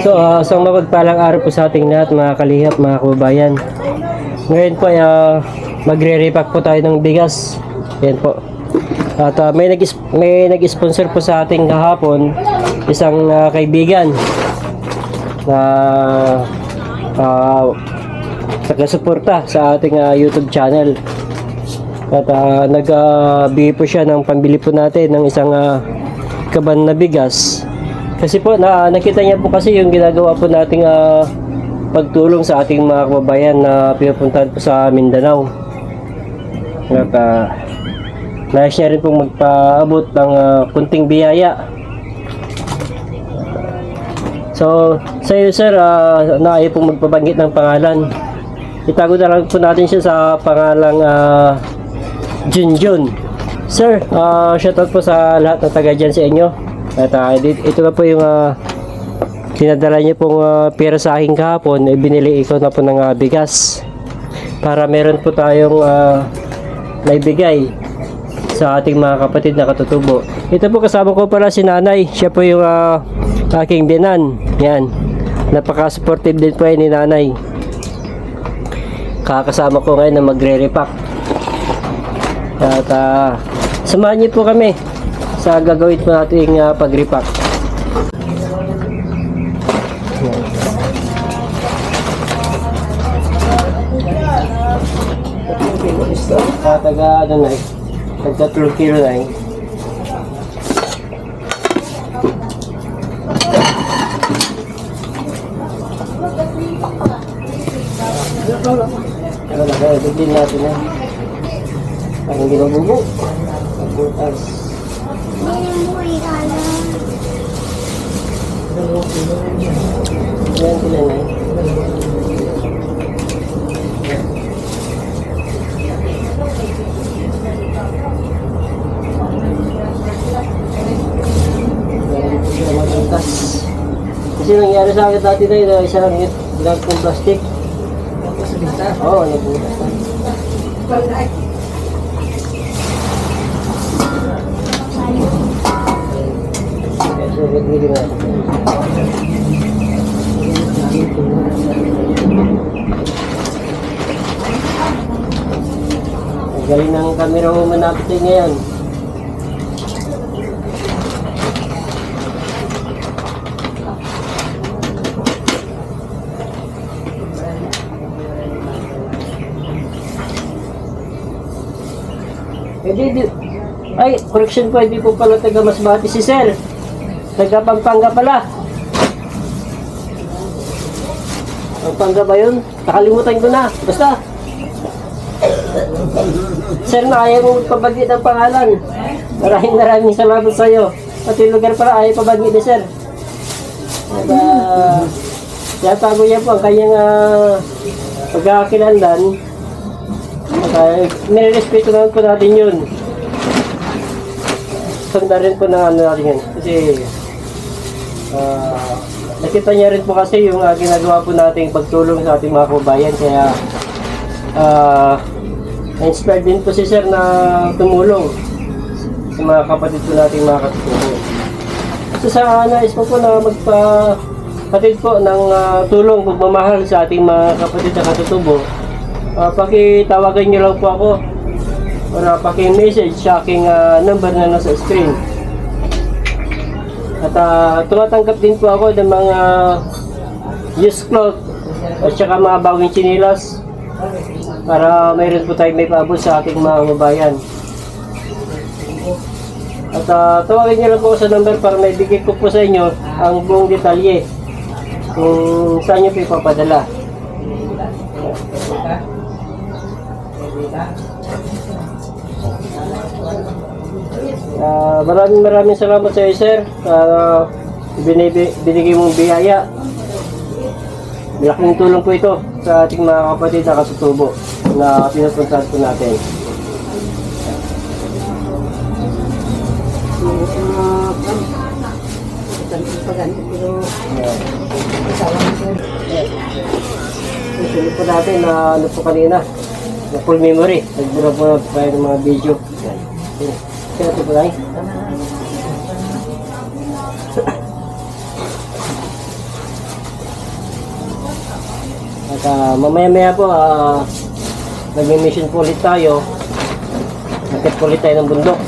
So, uh, isang mapagpalang araw po sa ating lahat mga kalihap, mga kababayan. Ngayon po, uh, magre-repack po tayo ng bigas. Yan po. At uh, may, nag may nag-sponsor po sa ating kahapon, isang uh, kaibigan na uh, taga-suporta sa ating uh, YouTube channel. At uh, nag-bigay po siya ng pambili po natin ng isang uh, kaban na bigas. Kasi po, na, nakita niya po kasi yung ginagawa po nating uh, pagtulong sa ating mga kababayan na pinupuntahan po sa Mindanao. At uh, nais niya rin pong magpaabot ng uh, kunting biyaya. So, sa iyo sir, uh, naayo pong magpabanggit ng pangalan. Itago na lang po natin siya sa pangalang uh, Junjun. Sir, uh, shoutout po sa lahat na taga dyan sa inyo. At uh, ito na po yung uh, pinadala niyo pong uh, pera sa akin kahapon. Eh, binili ikaw na po ng uh, bigas. Para meron po tayong uh, sa ating mga kapatid na katutubo. Ito po kasama ko pala si nanay. Siya po yung uh, aking binan. Yan. Napaka-supportive din po yan ni nanay. Kakasama ko ngayon na magre-repack. At uh, samahan niyo po kami sa gagawin po nating uh, pag-repack. Taga ano na eh. Taga 3 kilo na eh. Ano na kaya, din natin na. Parang ginububo. Pagbutas. Yan sila na eh. Yan sila magbutas. Kasi nangyari sa akin dati na yun, isa lang yun, lang kong plastic. Oo, oh, nagbutas so natin. Ang galing ng camera mo manapit ngayon. Eh, ay, correction po, hindi po pala taga Masbate si Sir. Taga Pampanga pala. Pampanga ba yun? Nakalimutan ko na. Basta. Sir, na ayaw mo pabagit ang pangalan. Maraming maraming salamat sa iyo. At yung lugar pala ayaw pabagit ni Sir. At, uh, yatago niya po ang kanyang uh, pagkakakilandan. At uh, nirespeto naman po natin yun. Tanda rin po na ano natin yun. Kasi ah, nakita niya rin po kasi yung uh, ginagawa po nating pagtulong sa ating mga kababayan. Kaya ah, inspired din po si Sir na tumulong sa mga kapatid po nating mga katutubo. So sa nais po po na magpa patid po ng ah, tulong pagmamahal sa ating mga kapatid na katutubo. Uh, pakitawagan niyo lang po ako para paki-message sa aking ah, number na nasa screen. At ah, tumatanggap din po ako ng mga used cloth at saka mga bagong chinilas para mayroon po tayong may paabot sa ating mga mabayan. At uh, tawagin niyo lang po sa number para may bigay ko po sa inyo ang buong detalye kung saan niyo po ipapadala. Ah, maraming maraming salamat sa iyo, sir. Uh, binibi, binigay mong biyaya. Malaking tulong po ito sa ating mga kapatid na katutubo na pinupuntahan po natin. Susunod po natin na ano po kanina, na full memory. Nagbura po tayo ng mga video. Yan. Kaya ito ba guys? At ah, uh, mamaya maya po, uh, nagmi-mission po ulit tayo. Nakit po ulit tayo ng bundok.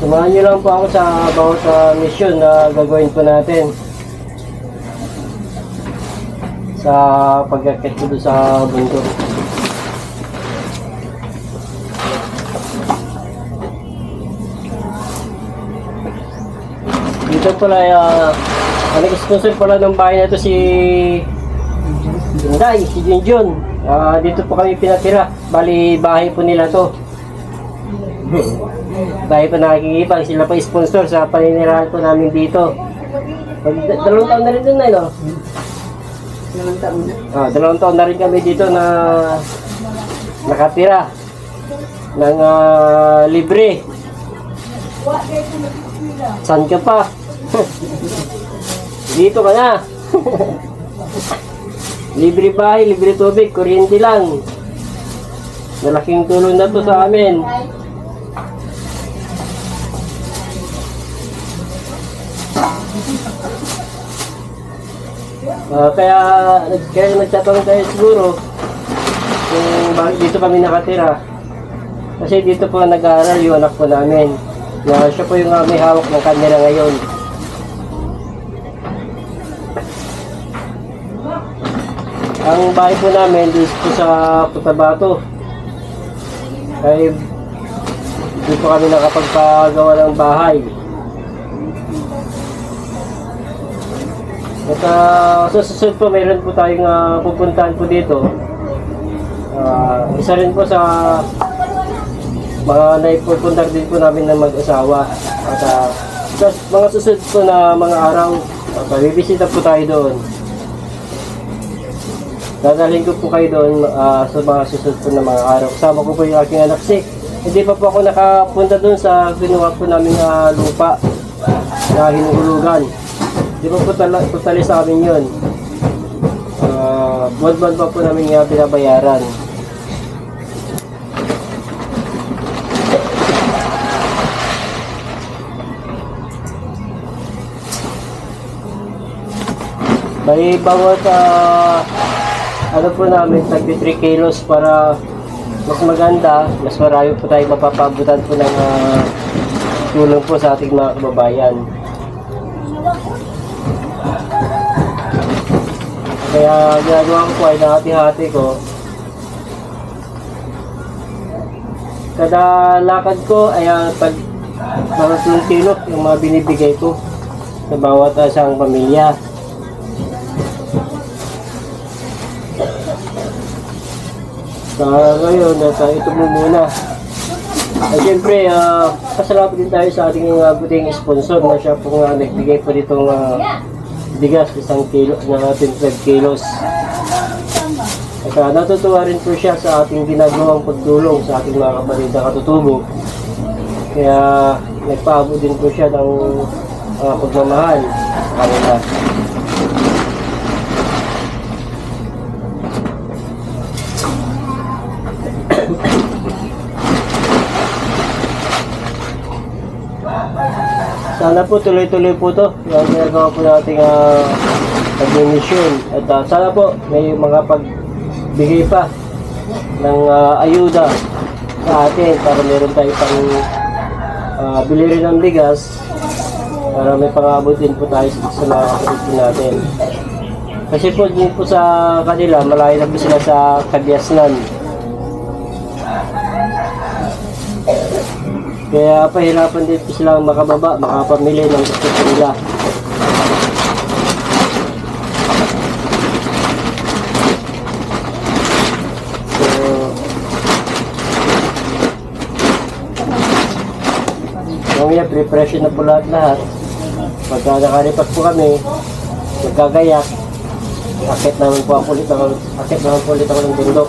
Samahan nyo lang po ako sa bawat uh, mission na gagawin po natin. Sa pagkakit ko doon sa bundok. Dito pala, uh, ang nag-sponsor pala ng bahay na ito si Junday, si Junjun. Ah, dito po kami pinatira. Bali, bahay po nila to. bahay po nakikipag. Sila pa sponsor sa paninirahan po namin dito. Dalawang taon na rin dun na, no? Dalawang taon na. Ah, dalawang taon na rin kami dito na nakatira ng ah, libre. San ka pa? dito ka na. libre bahay, libre tubig, kuryente lang. Malaking tulong na to sa amin. Ah, kaya, kaya nagtatanong tayo siguro kung bakit dito kami nakatira. Kasi dito po nag-aaral yung anak po namin. Na siya po yung ah, may hawak ng camera ngayon. Ang bahay po namin dito po sa Cotabato. Kaya dito kami nakapagpagawa ng bahay. At uh, sa susunod po, mayroon po tayong ah, pupuntahan po dito. Ah, isa rin po sa mga naipupunta din po namin ng mag-asawa. At ah, sa mga susunod po na mga araw, uh, bibisita po tayo doon. Dadalhin ko po kayo doon ah, sa mga susunod po na mga araw. Kasama ko po yung aking anak si. Hindi pa po ako nakapunta doon sa ginawa po namin na lupa na hinuhulugan. Di ba po tala, totally sa amin yun? Uh, buwan-buwan pa po namin nga binabayaran. May bawat ah, ano po namin, tagpi 3 kilos para mas maganda, mas marami po tayo mapapabutan po ng ah, tulong po sa ating mga kababayan. Kaya ginagawa ko po ay nahati-hati ko. Kada lakad ko ay ah, pag mga kilo yung mga binibigay ko sa bawat ah, isang pamilya. Sa ngayon, at uh, ito mo muna. At siyempre, uh, pasalamat din tayo sa ating uh, buting sponsor na siya po nga nagbigay po ditong uh, bigas, isang kilo, na 25 kilos. At uh, natutuwa rin po siya sa ating ginagawang pagtulong sa ating mga kapatid na katutubo. Kaya nagpaabot din po siya ng uh, pagmamahal sa. Sana po tuloy-tuloy po to. Yung ginagawa po nating uh, pag-mission. At ah, sana po may mga pagbigay pa ng ah, ayuda sa atin para meron tayo pang uh, bili rin ng bigas para may pangabot din po tayo sa sa mga kapatid natin. Kasi po din po sa kanila, malayo na po sila sa Kabiasnan. Kaya pahirapan din silang makababa, makapamili ng gusto nila. So, mamaya preparation na po lahat-lahat. Pagka nakaripat po kami, magkagayak, akit naman po ako ulit akit naman po ulit ako ng bundok.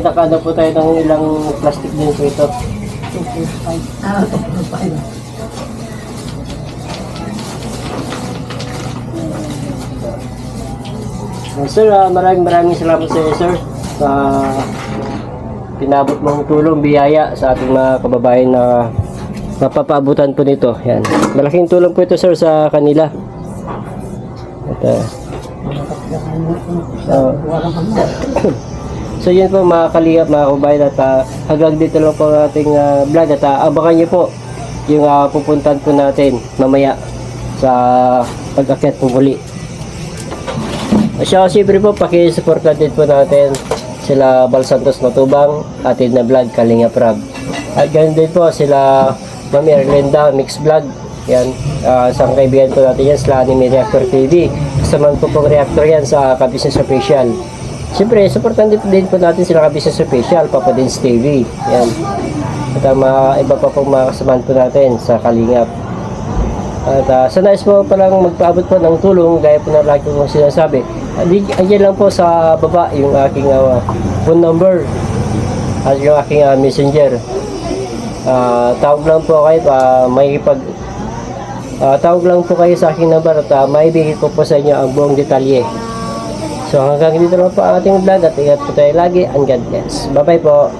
Nakano po tayo ng ilang plastic din po ito. 245. Ah, 245. Uh, sir, ah, maraming maraming salamat sa iyo, sir. Sa pinabot mong tulong, biyaya sa ating mga kababayan na mapapaabutan po nito. Yan. Malaking tulong po ito, sir, sa kanila. At, ah, ah, Walang hanggan. So yun po mga kalingap, mga kabayan at ah, hanggang dito lang po ating ah, vlog at ah, abangan nyo po yung uh, pupuntan po natin mamaya sa pag-akyat po muli. Siya siyempre po pakisuportan din po natin sila Bal Santos Matubang, atin na vlog Kalingap Rab. At ganun din po sila Ma'am Erlinda Mix Vlog. Yan, uh, isang kaibigan po natin yan sila Anime Reactor TV. Kasama po pong reactor yan sa Kabisnes Official. Siyempre, supportan din, din po natin sila Kabisnes Official, Papa Dins TV. Yan. At ang mga iba pa pong mga kasamahan po natin sa Kalingap. At uh, sa nais po palang magpaabot po ng tulong, gaya po na lagi kong sinasabi, andyan lang po sa baba yung aking uh, phone number at yung aking uh, messenger. Ah, tawag lang po kayo, uh, may pag ah, tawag lang po kayo sa aking number at uh, maibigay ko po sa inyo ang buong detalye. So hanggang dito lang po ang ating vlog at ingat po tayo lagi and God bless. Bye bye po.